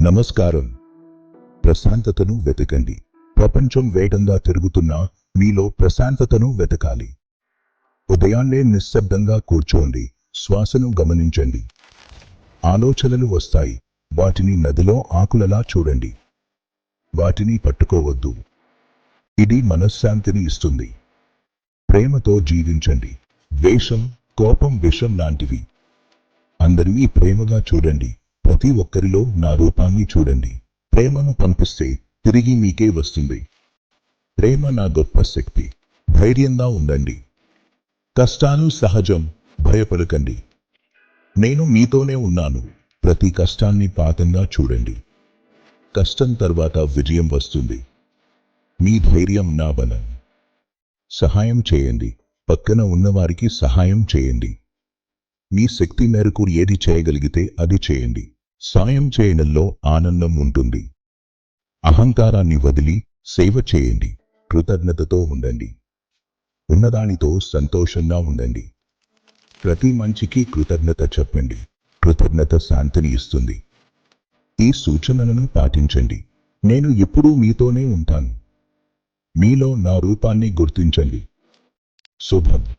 నమస్కారం. ప్రశాంతతను వెతకండి. ప్రపంచం వేగంగా తిరుగుతున్నా మీలో ప్రశాంతతను వెతకాలి. ఉదయాన్నే నిశ్శబ్దంగా కూర్చోండి. శ్వాసను గమనించండి. ఆలోచనలు వస్తాయి. వాటిని నదిలో ఆకులలా చూడండి. వాటిని పట్టుకోవద్దు. ఇది మనశ్శాంతిని ఇస్తుంది. ప్రేమతో జీవించండి. వేషం కోపం విషం లాంటివి. అందరినీ ప్రేమగా చూడండి. ప్రతి ఒక్కరిలో నా రూపాన్ని చూడండి. ప్రేమను పంపిస్తే తిరిగి మీకే వస్తుంది. ప్రేమ నా గొప్ప శక్తి. ధైర్యంగా ఉండండి. కష్టాలు సహజం. భయపడకండి. నేను మీతోనే ఉన్నాను. ప్రతి కష్టాన్ని పాతంగా చూడండి. కష్టం తర్వాత విజయం వస్తుంది. మీ ధైర్యం నా బలం. సహాయం చేయండి. పక్కన ఉన్నవారికి సహాయం చేయండి. మీ శక్తి మేరకు ఏది చేయగలిగితే అది చేయండి. సాయం చేయడంలో ఆనందం ఉంటుంది. అహంకారాన్ని వదిలి సేవ చేయండి. కృతజ్ఞతతో ఉండండి. ఉన్నదానితో సంతోషంగా ఉండండి. ప్రతి మంచికి కృతజ్ఞత చెప్పండి. కృతజ్ఞత శాంతిని ఇస్తుంది. ఈ సూచనలను పాటించండి. నేను ఎప్పుడూ మీతోనే ఉంటాను. మీలో నా రూపాన్ని గుర్తించండి. శుభం.